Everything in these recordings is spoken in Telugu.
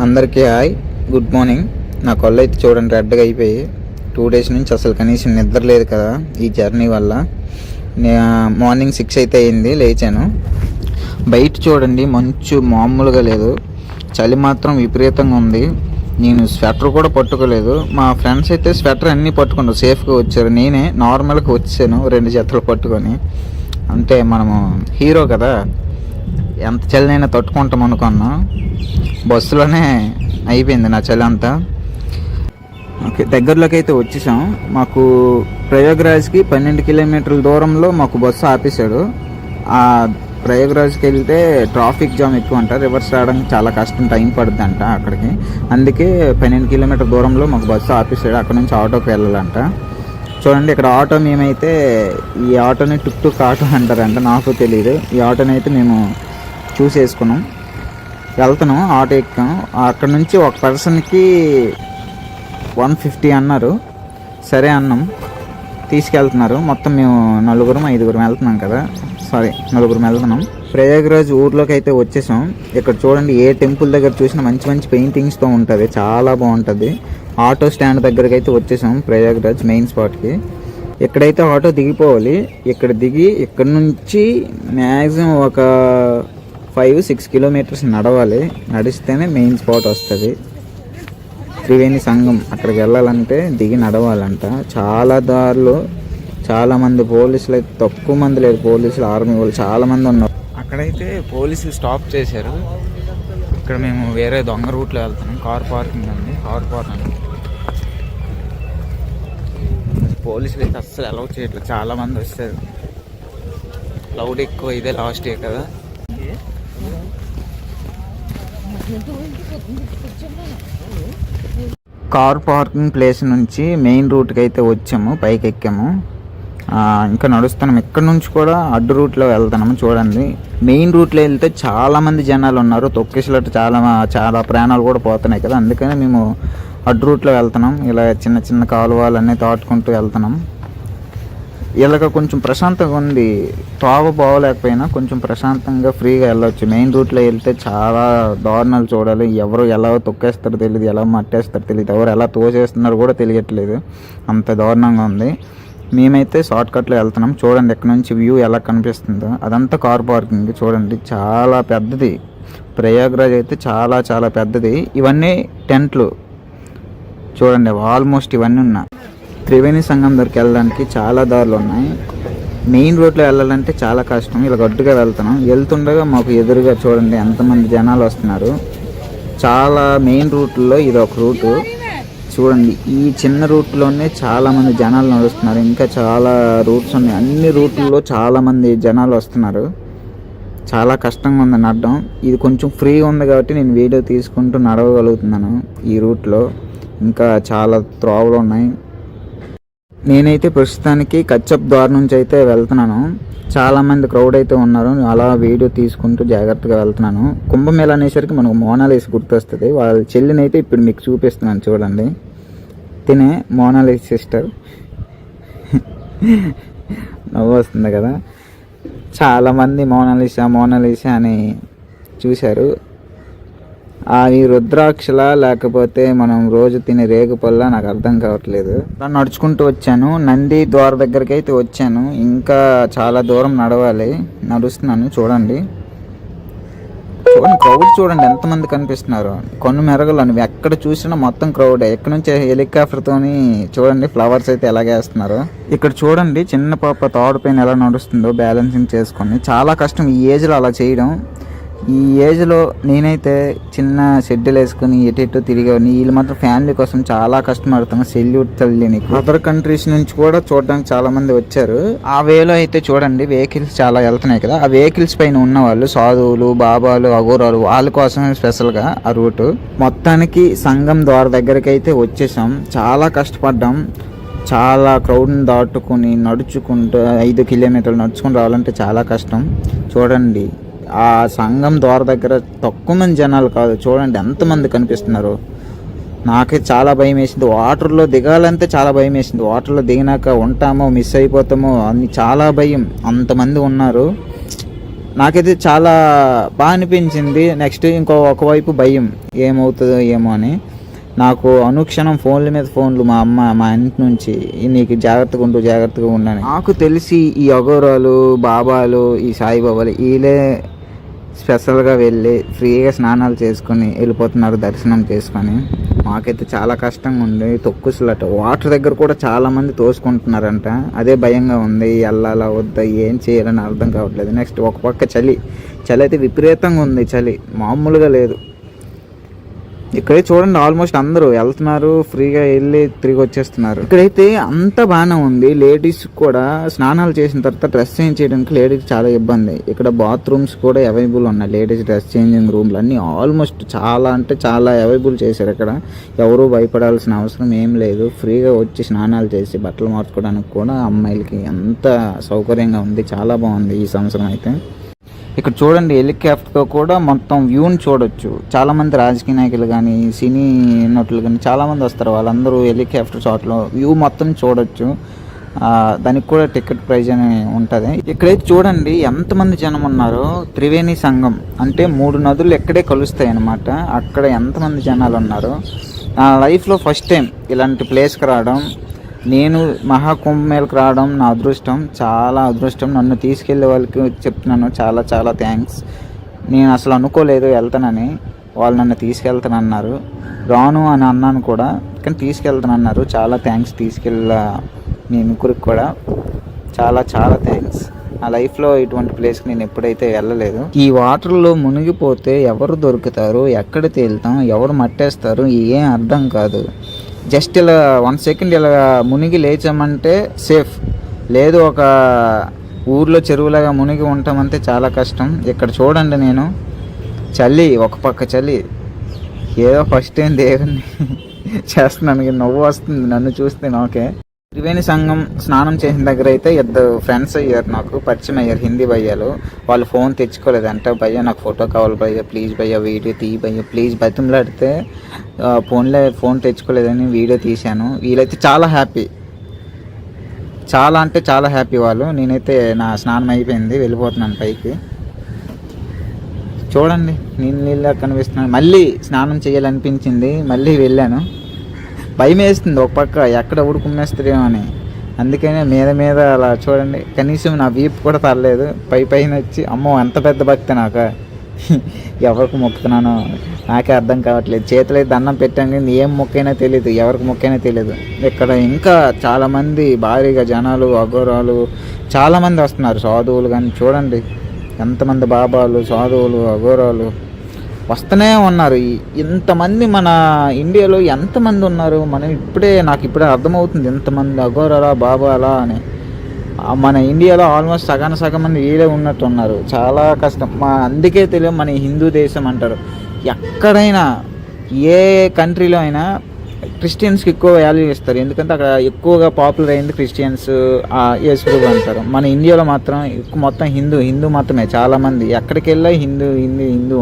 అందరికీ హాయ్. Good morning. నా కళ్ళు అయితే చూడండి రెడ్గా అయిపోయి. టూ డేస్ నుంచి అసలు కనీసం నిద్ర లేదు కదా ఈ జర్నీ వల్ల. నే- మార్నింగ్ సిక్స్ అయితే అయింది లేచాను. బయట చూడండి మంచు మామూలుగా లేదు. చలి మాత్రం విపరీతంగా ఉంది. నేను స్వెటర్ కూడా పట్టుకోలేదు. మా ఫ్రెండ్స్ అయితే స్వెటర్ అన్నీ పట్టుకున్నారు. సేఫ్గా వచ్చారు. నేనే నార్మల్గా వచ్చాను రెండు జతలు పట్టుకొని. అంటే మనము హీరో కదా. ఎంత చలినైనా తట్టుకుంటాం అనుకున్నా. బస్సులోనే అయిపోయింది నా చలి అంతా. ఓకే దగ్గరలోకి అయితే వచ్చేసాం. మాకు ప్రయాగ్రాజ్కి పన్నెండు కిలోమీటర్ల దూరంలో మాకు బస్సు ఆపేశాడు. ఆ ప్రయాగ్రాజ్కి వెళ్తే ట్రాఫిక్ జామ్ ఎక్కువ అంట రివర్స్ రావడానికి చాలా కష్టం టైం పడుతుంది అంట అక్కడికి. అందుకే పన్నెండు కిలోమీటర్ దూరంలో మాకు బస్సు ఆపేశాడు అక్కడ నుంచి ఆటోకి వెళ్ళాలంట. చూడండి ఇక్కడ ఆటో మేమైతే ఈ ఆటోని టుక్ టుక్ ఆటో అంటారంట నాకు తెలియదు ఈ ఆటోని అయితే మేము చూసేసుకున్నాం. వెళ్తున్నాం ఆటో ఎక్కాం అక్కడ నుంచి ఒక పర్సన్కి వన్ ఫిఫ్టీ అన్నారు. సరే అన్నాం. తీసుకెళ్తున్నారు. మొత్తం మేము నలుగురం ఐదుగురం వెళ్తున్నాం కదా. సారీ నలుగురం వెళ్తున్నాం. ప్రయాగరాజ్ ఊర్లోకి అయితే వచ్చేసాం. ఇక్కడ చూడండి ఏ టెంపుల్ దగ్గర చూసినా మంచి మంచి పెయింటింగ్స్తో ఉంటుంది. చాలా బాగుంటుంది. ఆటో స్టాండ్ దగ్గరికి అయితే వచ్చేసాం ప్రయాగరాజ్ మెయిన్ స్పాట్కి. ఇక్కడైతే ఆటో దిగిపోవాలి. ఇక్కడ దిగి ఇక్కడ నుంచి మ్యాక్సిమం ఒక ఫైవ్ సిక్స్ కిలోమీటర్స్ నడవాలి. నడిస్తేనే మెయిన్ స్పాట్ వస్తుంది. త్రివేణి సంఘం అక్కడికి వెళ్ళాలంటే దిగి నడవాలంట. చాలా దారులు చాలామంది పోలీసులు అయితే తక్కువ మంది లేరు. పోలీసులు ఆర్మీ వాళ్ళు చాలామంది ఉన్నారు. అక్కడైతే పోలీసులు స్టాప్ చేశారు. ఇక్కడ మేము వేరే దొంగ రూట్లో వెళ్తున్నాం. కార్ పార్కింగ్ అండి కార్ పార్కింగ్. పోలీసులు అయితే అస్సలు అలౌ చేయట్లేదు. చాలామంది వస్తారు. క్లౌడ్ ఎక్కువ ఇదే లాస్ట్ డే కదా. కార్ పార్కింగ్ ప్లేస్ నుంచి మెయిన్ రూట్కి అయితే వచ్చాము పైకి ఎక్కాము. ఇంకా నడుస్తున్నాం. ఇక్కడ నుంచి కూడా అడ్డు రూట్లో వెళ్తున్నాము చూడండి. మెయిన్ రూట్లో వెళ్తే చాలామంది జనాలు ఉన్నారు. తొక్కేసినట్టు చాలా చాలా ప్రాణాలు కూడా పోతున్నాయి కదా. అందుకని మేము అడ్డు రూట్లో వెళ్తున్నాం. ఇలా చిన్న చిన్న కాలువలన్నీ తాటుకుంటూ వెళ్తున్నాం. ఇలాగ కొంచెం ప్రశాంతంగా ఉంది. తోవ బాగోలేకపోయినా కొంచెం ప్రశాంతంగా ఫ్రీగా వెళ్ళొచ్చు. మెయిన్ రూట్లో వెళ్తే చాలా దారుణాలు చూడాలి. ఎవరు ఎలా తొక్కేస్తారో తెలియదు ఎలా మట్టేస్తారో తెలియదు ఎవరు ఎలా తోసేస్తున్నారో కూడా తెలియట్లేదు. అంత దారుణంగా ఉంది. మేమైతే షార్ట్కట్లో వెళ్తున్నాం. చూడండి ఇక్కడ నుంచి వ్యూ ఎలా కనిపిస్తుందో. అదంతా కార్ పార్కింగ్. చూడండి చాలా పెద్దది. ప్రయాగ్రాజ్ అయితే చాలా చాలా పెద్దది. ఇవన్నీ టెంట్లు. చూడండి ఆల్మోస్ట్ ఇవన్నీ ఉన్నాయి. త్రివేణి సంఘం దగ్గరికి వెళ్ళడానికి చాలా దారులు ఉన్నాయి. మెయిన్ రోడ్లో వెళ్ళాలంటే చాలా కష్టం. ఇలా గట్టుగా వెళ్తున్నాం. వెళ్తుండగా మాకు ఎదురుగా చూడండి ఎంతమంది జనాలు వస్తున్నారు. చాలా మెయిన్ రూట్లో ఇది ఒక రూటు. చూడండి ఈ చిన్న రూట్లోనే చాలామంది జనాలు నడుస్తున్నారు. ఇంకా చాలా రూట్స్ ఉన్నాయి. అన్ని రూట్లలో చాలామంది జనాలు వస్తున్నారు. చాలా కష్టంగా ఉంది నడడం. ఇది కొంచెం ఫ్రీ ఉంది కాబట్టి నేను వీడియో తీసుకుంటూ నడవగలుగుతున్నాను ఈ రూట్లో. ఇంకా చాలా త్రోవలు ఉన్నాయి. నేనైతే ప్రస్తుతానికి కచ్చప్ ద్వారా నుంచి అయితే వెళ్తున్నాను. చాలామంది క్రౌడ్ అయితే ఉన్నారు. అలా వీడియో తీసుకుంటూ జాగ్రత్తగా వెళ్తున్నాను. కుంభమేళ అనేసరికి మనకు మోనాలేసి గుర్తొస్తుంది. వాళ్ళ చెల్లిని అయితే ఇప్పుడు మీకు చూపిస్తున్నాను చూడండి. తినే మోనాలిస్ సిస్టర్. నవ్వు వస్తుంది కదా. చాలామంది మోనాలిసా మోనాలిసా అని చూశారు. అవి రుద్రాక్షల లేకపోతే మనం రోజు తినే రేగుపల్ల నాకు అర్థం కావట్లేదు. అలా నడుచుకుంటూ వచ్చాను. నంది ద్వార దగ్గరికి అయితే వచ్చాను. ఇంకా చాలా దూరం నడవాలి. నడుస్తున్నాను. చూడండి. చూడండి క్రౌడ్ చూడండి. ఎంతమంది కనిపిస్తున్నారు? కొన్ని మెరగలు నువ్వు ఎక్కడ చూసినా మొత్తం క్రౌడ్ ఎక్కడ నుంచి హెలికాప్టర్తోని చూడండి ఫ్లవర్స్ అయితే ఎలాగే వేస్తున్నారు. ఇక్కడ చూడండి చిన్న పాప తాడు పైన ఎలా నడుస్తుందో బ్యాలెన్సింగ్ చేసుకొని. చాలా కష్టం. ఈ ఏజ్లో అలా చేయడం. ఈ ఏజ్లో నేనైతే చిన్న షెడ్యూల్ వేసుకుని ఎటు ఎటు తిరిగేవాడిని. వీళ్ళు మాత్రం ఫ్యామిలీ కోసం చాలా కష్టపడుతాను సెల్యూట్ తల్లి నీకు. అదర్ కంట్రీస్ నుంచి కూడా చూడడానికి చాలా మంది వచ్చారు. ఆ వేలో అయితే చూడండి వెహికల్స్ చాలా వెళ్తున్నాయి కదా. ఆ వెహికల్స్ పైన ఉన్న వాళ్ళు సాధువులు బాబాలు అఘోరాలు వాళ్ళ కోసమే స్పెషల్గా ఆ రూట్. మొత్తానికి సంఘం ద్వార దగ్గరికి అయితే వచ్చేసాం. చాలా కష్టపడ్డాం. చాలా క్రౌడ్ని దాటుకొని నడుచుకుంటూ ఐదు కిలోమీటర్లు నడుచుకుని రావాలంటే చాలా కష్టం. చూడండి. ఆ సంఘం ద్వార దగ్గర తక్కువ మంది జనాలు కాదు. చూడండి ఎంతమంది కనిపిస్తున్నారు. నాకే చాలా భయం వేసింది. వాటర్లో దిగాలంటే చాలా భయం వేసింది. వాటర్లో దిగినాక ఉంటామో మిస్ అయిపోతామో అని చాలా భయం. అంతమంది ఉన్నారు. నాకైతే చాలా బాగా అనిపించింది. నెక్స్ట్ ఇంకో ఒకవైపు భయం. ఏమవుతుందో ఏమో అని. నాకు అనుక్షణం ఫోన్ల మీద ఫోన్లు మా అమ్మ మా ఇంటి నుంచి నీకు జాగ్రత్తగా ఉంటూ జాగ్రత్తగా ఉండని నాకు తెలిసి ఈ అఘోరాలు బాబాలు ఈ సాయిబాబాలు వీళ్ళే స్పెషల్గా వెళ్ళి ఫ్రీగా స్నానాలు చేసుకొని వెళ్ళిపోతున్నారు దర్శనం చేసుకొని. మాకైతే చాలా కష్టంగా ఉంది. తొక్కుసులట. వాటర్ దగ్గర కూడా చాలామంది తోసుకుంటున్నారంట. అదే భయంగా ఉంది. వెళ్ళాలా వద్దా ఏం చేయాలని అర్థం కావట్లేదు. నెక్స్ట్ ఒక పక్క చలి. చలి అయితే విపరీతంగా ఉంది. చలి మామూలుగా లేదు. ఇక్కడే చూడండి ఆల్మోస్ట్ అందరూ వెళ్తున్నారు ఫ్రీగా వెళ్ళి తిరిగి వచ్చేస్తున్నారు. ఇక్కడైతే అంత బాగానే ఉంది. లేడీస్ కూడా స్నానాలు చేసిన తర్వాత డ్రెస్ చేంజ్ చేయడానికి లేడీస్ చాలా ఇబ్బంది. ఇక్కడ బాత్రూమ్స్ కూడా అవైలబుల్ ఉన్నాయి. లేడీస్ డ్రెస్ చేంజింగ్ రూమ్లు అన్నీ ఆల్మోస్ట్ చాలా అంటే చాలా అవైలబుల్ చేశారు ఇక్కడ. ఎవరు భయపడాల్సిన అవసరం ఏం లేదు. ఫ్రీగా వచ్చి స్నానాలు చేసి బట్టలు మార్చుకోవడానికి కూడా అమ్మాయిలకి ఎంత సౌకర్యంగా ఉంది చాలా బాగుంది ఈ సంవత్సరం అయితే. ఇక్కడ చూడండి హెలికాప్టర్తో కూడా మొత్తం వ్యూని చూడొచ్చు. చాలామంది రాజకీయ నాయకులు కానీ సినీ నటులు కానీ చాలామంది వస్తారు. వాళ్ళందరూ హెలికాప్టర్ షాట్లో వ్యూ మొత్తం చూడొచ్చు. దానికి కూడా టికెట్ ప్రైజ్ అని ఉంటుంది. ఇక్కడైతే చూడండి ఎంతమంది జనం ఉన్నారో. త్రివేణి సంఘం అంటే మూడు నదులు ఎక్కడే కలుస్తాయి అన్నమాట. అక్కడ ఎంతమంది జనాలు ఉన్నారో. నా లైఫ్లో ఫస్ట్ టైం ఇలాంటి ప్లేస్కి రావడం నేను మహాకుంభమేళకు రావడం నా అదృష్టం చాలా అదృష్టం. నన్ను తీసుకెళ్ళే వాళ్ళకి చెప్తున్నాను చాలా చాలా థ్యాంక్స్ నేను అసలు అనుకోలేదు వెళ్తానని. వాళ్ళు నన్ను తీసుకెళ్తానన్నారు. రాను అని అన్నాను కూడా కానీ తీసుకెళ్తానన్నారు. చాలా థ్యాంక్స్ తీసుకెళ్ళ మీ ముగ్గురికి కూడా. చాలా చాలా థ్యాంక్స్ నా లైఫ్లో ఇటువంటి ప్లేస్కి నేను ఎప్పుడైతే వెళ్ళలేదు ఈ వాటర్లో మునిగిపోతే ఎవరు దొరుకుతారు ఎక్కడ తేలుతాం ఎవరు మట్టేస్తారు ఏం అర్థం కాదు. జస్ట్ ఇలా వన్ సెకండ్ ఇలా మునిగి లేచామంటే సేఫ్. లేదు ఒక ఊర్లో చెరువులాగా మునిగి ఉంటామంటే చాలా కష్టం. ఇక్కడ చూడండి నేను. చలి ఒక పక్క చలి. ఏదో ఫస్ట్ టైం దేవుని చేస్తున్నాను. నవ్వు వస్తుంది నన్ను చూస్తే నాకే. త్రివేణి సంఘం స్నానం చేసిన దగ్గర అయితే ఇద్దరు ఫ్రెండ్స్ అయ్యారు నాకు పరిచయం అయ్యారు హిందీ భయ్యాలు. వాళ్ళు ఫోన్ తెచ్చుకోలేదంట భయ్య నాకు ఫోటో కావాలి భయ్య ప్లీజ్ భయ్య వీడియో తీ భయ్య ప్లీజ్ బతిమలాడితే ఫోన్లో ఫోన్ తెచ్చుకోలేదని వీడియో తీశాను. వీళ్ళైతే చాలా హ్యాపీ చాలా అంటే చాలా హ్యాపీ వాళ్ళు. నేనైతే నా స్నానం అయిపోయింది వెళ్ళిపోతున్నాను పైకి. చూడండి నీళ్ళు నీళ్ళ కనిపిస్తున్నాను మళ్ళీ స్నానం చేయాలనిపించింది మళ్ళీ వెళ్ళాను. భయం వేస్తుంది ఒక పక్క ఎక్కడ ఉడుకుమ్మేస్తారేమో అని. అందుకనే మీద మీద అలా చూడండి. కనీసం నా వీపు కూడా తరలేదు. పై పైన వచ్చి అమ్మో ఎంత పెద్ద భక్తి నాకు. ఎవరికి మొక్కుతున్నానో నాకే అర్థం కావట్లేదు. చేతులైతే దండం పెట్టాను కానీ ఏం మొక్కైనా తెలియదు ఎవరికి మొక్కైనా తెలియదు ఇక్కడ ఇంకా చాలామంది భారీగా జనాలు అఘోరాలు చాలామంది వస్తున్నారు. సాధువులు కానీ చూడండి. ఎంతమంది బాబాలు సాధువులు అఘోరాలు. వస్తూనే ఉన్నారు. ఇంతమంది మన ఇండియాలో ఎంతమంది ఉన్నారు? మనం ఇప్పుడే నాకు ఇప్పుడే అర్థమవుతుంది ఎంతమంది అఘోరాలా బాబాలా అని. మన ఇండియాలో ఆల్మోస్ట్ సగం సగం మంది వీళ్ళే ఉన్నట్టు ఉన్నారు చాలా కష్టం. మా అందుకే తెలియదు మన హిందూ దేశం అంటారు. ఎక్కడైనా ఏ కంట్రీలో అయినా క్రిస్టియన్స్కి ఎక్కువ వాల్యూ ఇస్తారు. ఎందుకంటే అక్కడ ఎక్కువగా పాపులర్ అయింది క్రిస్టియన్స్ యేసుప్రభు అంటారు. మన ఇండియాలో మాత్రం ఎక్కువ మొత్తం హిందూ హిందూ మాత్రమే. చాలామంది ఎక్కడికి వెళ్ళా హిందూ హిందూ హిందూ.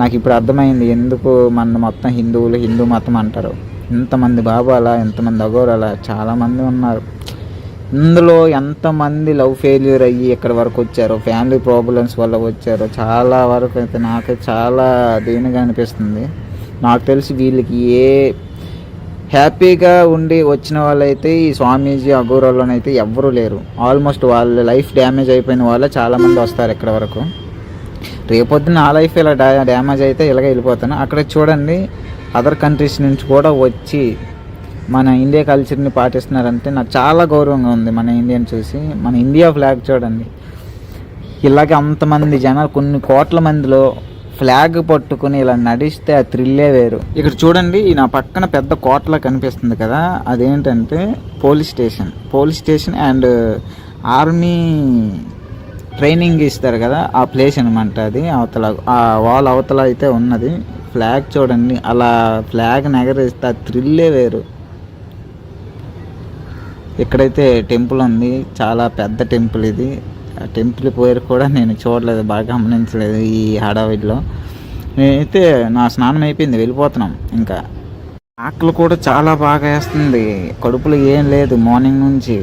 నాకు ఇప్పుడు అర్థమైంది ఎందుకు మన మొత్తం హిందువులు హిందూ మతం అంటారు. ఇంతమంది బాబాలా ఎంతమంది అఘోరాలా చాలామంది ఉన్నారు. ఇందులో ఎంతమంది లవ్ ఫెయిల్యూర్ అయ్యి ఇక్కడ వరకు వచ్చారో ఫ్యామిలీ ప్రాబ్లమ్స్ వల్ల వచ్చారో చాలా వరకు అయితే నాకు చాలా దీనిగా అనిపిస్తుంది. నాకు తెలిసి వీళ్ళకి ఏ హ్యాపీగా ఉండి వచ్చిన వాళ్ళైతే ఈ స్వామీజీ అఘోరాల్లోనైతే ఎవ్వరూ లేరు. ఆల్మోస్ట్ వాళ్ళ లైఫ్ డ్యామేజ్ అయిపోయిన వాళ్ళే చాలామంది వస్తారు ఇక్కడ వరకు. రేపొద్దున నా లైఫ్ ఇలా డా డ్యామేజ్ అయితే ఇలాగే వెళ్ళిపోతాను. అక్కడ చూడండి అదర్ కంట్రీస్ నుంచి కూడా వచ్చి మన ఇండియా కల్చర్ని పాటిస్తున్నారంటే నాకు చాలా గౌరవంగా ఉంది మన ఇండియన్ చూసి. మన ఇండియా ఫ్లాగ్ చూడండి. ఇలాగే అంతమంది జనాలు కొన్ని కోట్ల మందిలో ఫ్లాగ్ పట్టుకుని ఇలా నడిస్తే ఆ థ్రిల్లే వేరు. ఇక్కడ చూడండి నా పక్కన పెద్ద కోటలా కనిపిస్తుంది కదా అదేంటంటే police station police station and army training ఇస్తారు కదా ఆ ప్లేస్ అనమాట అది. అవతల ఆ వాల్ అవతల అయితే ఉన్నది. ఫ్లాగ్ చూడండి అలా ఫ్లాగ్ ఎగరేస్తే ఆ థ్రిల్లే వేరు. ఇక్కడైతే టెంపుల్ ఉంది చాలా పెద్ద టెంపుల్ ఇది. ఆ టెంపుల్ పేరు కూడా నేను చూడలేదు బాగా గమనించలేదు ఈ హడావిడిలో. నేనైతే నా స్నానం అయిపోయింది వెళ్ళిపోతున్నాం ఇంకా. ఆకలి కూడా చాలా బాగా వేస్తుంది కడుపులో ఏం లేదు మార్నింగ్ నుంచి.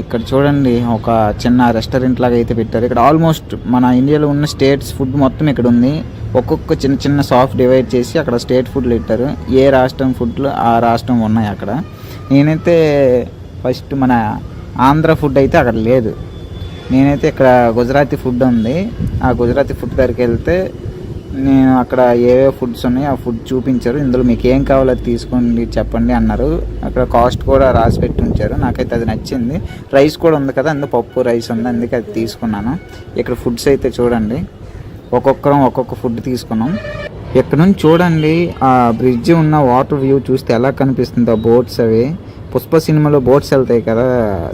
ఇక్కడ చూడండి ఒక చిన్న రెస్టారెంట్ లాగా అయితే పెట్టారు. ఇక్కడ ఆల్మోస్ట్ మన ఇండియాలో ఉన్న స్టేట్స్ ఫుడ్ మొత్తం ఇక్కడ ఉంది. ఒక్కొక్క చిన్న చిన్న సాఫ్ట్ డివైడ్ చేసి అక్కడ స్టేట్ ఫుడ్లు పెట్టారు. ఏ రాష్ట్రం ఫుడ్లు ఆ రాష్ట్రం ఉన్నాయి అక్కడ. నేనైతే ఫస్ట్ మన ఆంధ్ర ఫుడ్ అయితే అక్కడ లేదు. నేనైతే ఇక్కడ గుజరాతీ ఫుడ్ ఉంది. ఆ గుజరాతీ ఫుడ్ దగ్గరికి వెళ్తే నేను అక్కడ ఏవే ఫుడ్స్ ఉన్నాయో ఆ ఫుడ్ చూపించారు. ఇందులో మీకు ఏం కావాలో అది తీసుకోండి చెప్పండి అన్నారు. అక్కడ కాస్ట్ కూడా రాసి పెట్టి ఉంచారు నాకైతే అది నచ్చింది. రైస్ కూడా ఉంది కదా అందులో పప్పు రైస్ ఉంది. అందుకే అది తీసుకున్నాను. ఇక్కడ ఫుడ్స్ అయితే చూడండి. ఒక్కొక్కరం ఒక్కొక్క ఫుడ్ తీసుకున్నాం. ఇక్కడ నుంచి చూడండి ఆ బ్రిడ్జ్ ఉన్న వాటర్ వ్యూ చూస్తే ఎలా కనిపిస్తుందో. బోట్స్ అవి. పుష్ప సినిమాలో బోట్స్ వెళ్తాయి కదా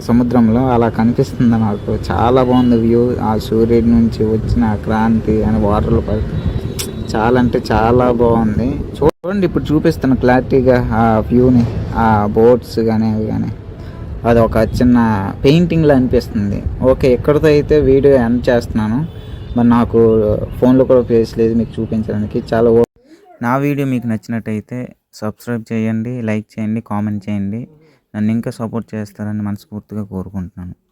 సముద్రంలో. అలా కనిపిస్తుంది నాకు. చాలా బాగుంది వ్యూ. ఆ సూర్యుడి నుంచి వచ్చిన క్రాంతి అని వాటర్లో పడుతుంది చాలా అంటే చాలా బాగుంది. చూడండి ఇప్పుడు చూపిస్తాను క్లారిటీగా ఆ వ్యూని ఆ బోట్స్ కానీ అవి కానీ అది ఒక చిన్న పెయింటింగ్లా అనిపిస్తుంది. ఓకే ఎక్కడితో అయితే వీడియో ఎండ్ చేస్తున్నాను. మరి నాకు ఫోన్లో కూడా ప్లేస్ లేదు మీకు చూపించడానికి. చాలా ఓ- నా వీడియో మీకు నచ్చినట్టయితే సబ్స్క్రైబ్ చేయండి లైక్ చేయండి కామెంట్ చేయండి. నన్ను ఇంకా సపోర్ట్ చేస్తారని మనస్ఫూర్తిగా కోరుకుంటున్నాను.